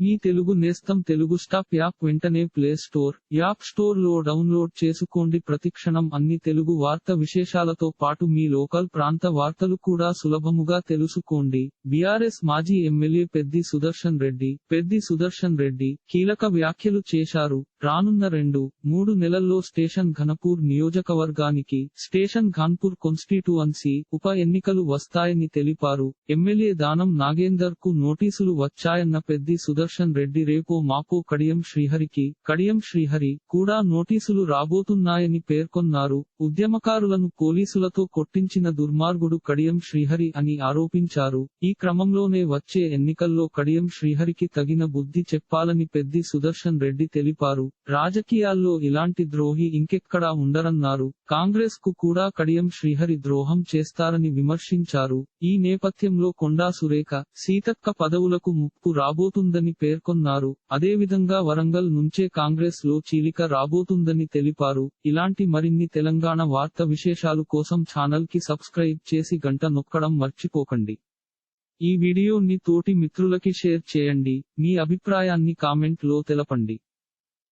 మీ తెలుగు నేస్తం Telugu stop app వెంటనే play store app స్టోర్లో డౌన్లోడ్ చేసుకోండి. ప్రతిక్షణం అన్ని తెలుగు వార్త విశేషాలతో పాటు మీ లోకల్ ప్రాంత వార్తలు కూడా సులభముగా తెలుసుకోండి. బీఆర్ఎస్ మాజీ ఎమ్మెల్యే పెద్ది సుదర్శన్ రెడ్డి పెద్ది సుదర్శన్ రెడ్డి కీలక వ్యాఖ్యలు చేశారు. రానున్న రెండు మూడు నెలల్లో స్టేషన్ ఘనపూర్ నియోజకవర్గానికి స్టేషన్ ఘాన్పూర్ కాన్స్టిట్యువన్సీ ఉప ఎన్నికలు వస్తాయని తెలిపారు. ఎమ్మెల్యే దానం నాగేందర్కు నోటీసులు వచ్చాయన్న పెద్ది సుదర్శన్ రెడ్డి రేపో మాపో కడియం శ్రీహరికి కడియం శ్రీహరి కూడా నోటీసులు రాబోతున్నాయని పేర్కొన్నారు. ఉద్యమకారులను పోలీసులతో కొట్టించిన దుర్మార్గుడు కడియం శ్రీహరి అని ఆరోపించారు. ఈ క్రమంలోనే వచ్చే ఎన్నికల్లో కడియం శ్రీహరికి తగిన బుద్ధి చెప్పాలని పెద్ది సుదర్శన్ రెడ్డి తెలిపారు. రాజకీయాల్లో ఇలాంటి ద్రోహి ఇంకెక్కడా ఉండరన్నారు. కాంగ్రెస్కు కూడా కడియం శ్రీహరి ద్రోహం చేస్తారని విమర్శించారు. ఈ నేపథ్యంలో కొండా సురేఖ సీతక్క పదవులకు ముప్పు రాబోతుందని పేర్కొన్నారు. అదేవిధంగా వరంగల్ నుంచే కాంగ్రెస్లో చీలిక రాబోతుందని తెలిపారు. ఇలాంటి మరిన్ని తెలంగాణ వార్త విశేషాలు కోసం ఛానల్కి సబ్స్క్రైబ్ చేసి గంట నొక్కడం మర్చిపోకండి. ఈ వీడియోని తోటి మిత్రులకి షేర్ చేయండి. మీ అభిప్రాయాన్ని కామెంట్లో తెలపండి.